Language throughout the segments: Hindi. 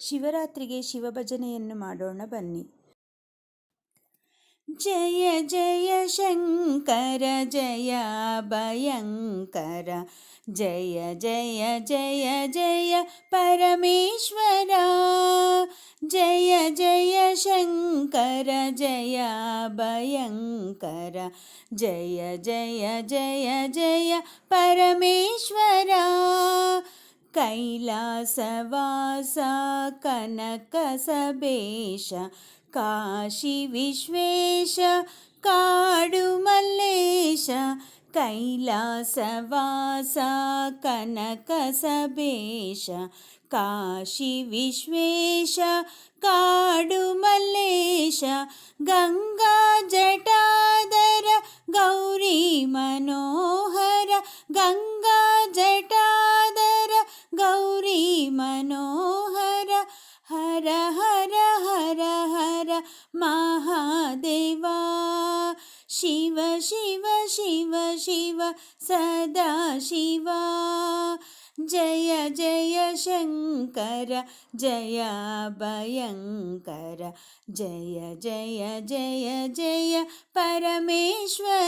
ಶಿವರಾತ್ರಿಗೆ ಶಿವಭಜನೆಯನ್ನು ಮಾಡೋಣ ಬನ್ನಿ ಜಯ ಜಯ ಶಂಕರ ಜಯ ಭಯಂಕರ ಜಯ ಜಯ ಜಯ ಜಯ ಪರಮೇಶ್ವರ ಜಯ ಜಯ ಶಂಕರ ಜಯ ಭಯಂಕರ ಜಯ ಜಯ ಜಯ ಜಯ ಪರಮೇಶ್ವರ कैलासवास कनकसबेश काशी विश्वेश काडुमल्लेश कैलासवास कनकसबेश काशी विश्वेश जटादर गौरी मनोहर गङ्गा मनोहर, हर हर हर हर महादेवा। शिव शिव शिव शिव सदा शिवा। जय जय शङ्कर जय भयङ्कर जय जय जय जय परमेश्वरा।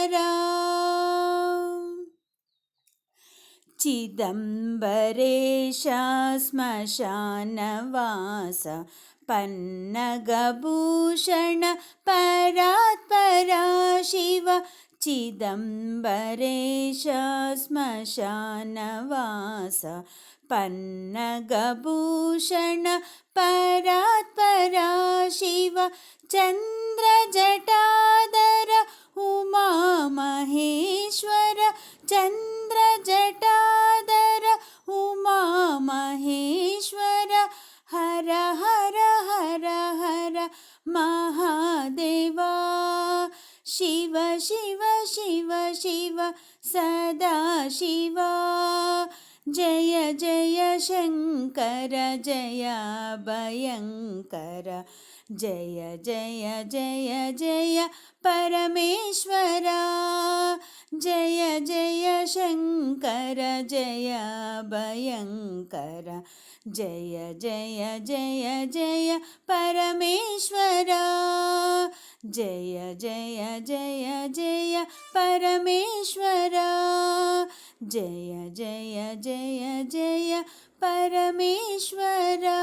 चिदम्बरेश श्मशानवास पन्नगभूषण परात्परा शिव चिदम्बरेश श्मशानवास पन्नगभूषण परात्परा शिव चन्द्रजटादर उमा महेश्वर महेश्वर हर हर हर हर महादेवा। शिव शिव शिव शिव, सदा शिवा। जय जय शङ्कर जय भयङ्कर जय जय जय जय परमेश्वरा। जय जय शङ्कर जय भयङ्कर जय जय जय जय परमेश्वरा जय जय जय जय परमेश्वरा जय जय जय जय परमेश्वरा